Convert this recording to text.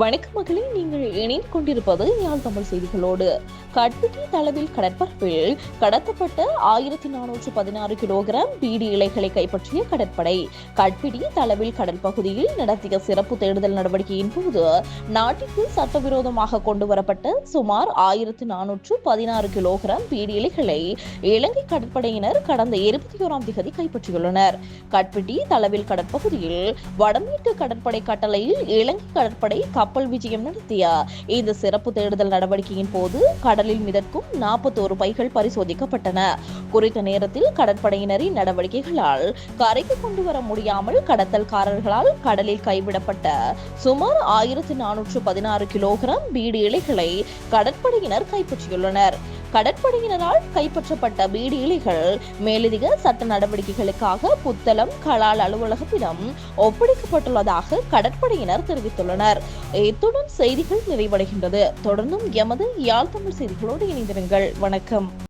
வணக்கம் மகளே நீங்கள் இணைந்து கொண்டிருப்பது யாழ் தமிழ் செய்திகளோடு. கட்பிட்டி தளவில் கடற்பரப்பில் கடத்தப்பட்ட ஆயிரத்தி நானூற்று பதினாறு கிலோகிராம் பீடி இலைகளை கைப்பற்றிய கடற்படை. கட்பிடி தளவில் கடல் பகுதியில் நடத்திய சிறப்பு தேடுதல் நடவடிக்கையின் போது நாட்டிற்கு சட்டவிரோதமாக கொண்டு வரப்பட்ட சுமார் ஆயிரத்து நானூற்று பதினாறு கிலோகிராம் பீடி இலைகளை இலங்கை கடற்படையினர் கடந்த இருபத்தி ஓராம் திகதி கைப்பற்றியுள்ளனர். கட்பிட்டி தளவில் கடற்பகுதியில் வடமேற்கு கடற்படை கட்டளையில் இலங்கை கடற்படை கப்பல் விஜயம் நடத்திய? இந்த சிறப்பு தேடுதல் நடவடிக்கையின் போது கடலில் மிதக்கும் நாற்பத்தோரு பைகள் பரிசோதிக்கப்பட்டன. குறித்த நேரத்தில் கடற்படையினரின் நடவடிக்கைகளால் கரைக்கு கொண்டு வர முடியாமல் கடத்தல்காரர்களால் கடலில் கைவிடப்பட்ட சுமார் ஆயிரத்தி நானூற்று பதினாறு கிலோகிராம் பீடி இலைகளை கடற்படையினர் கைப்பற்றியுள்ளனர். கடற்படையினரால் கைப்பற்றப்பட்ட பீடி மேலதிக சட்ட நடவடிக்கைகளுக்காக புத்தளம் கலால் அலுவலகத்திடம் ஒப்படைக்கப்பட்டுள்ளதாக கடற்படையினர் தெரிவித்துள்ளனர். இத்துடன் செய்திகள் நிறைவடைகின்றது. தொடர்ந்தும் எமது யாழ் தமிழ் செய்திகளோடு இணைந்திருங்கள். வணக்கம்.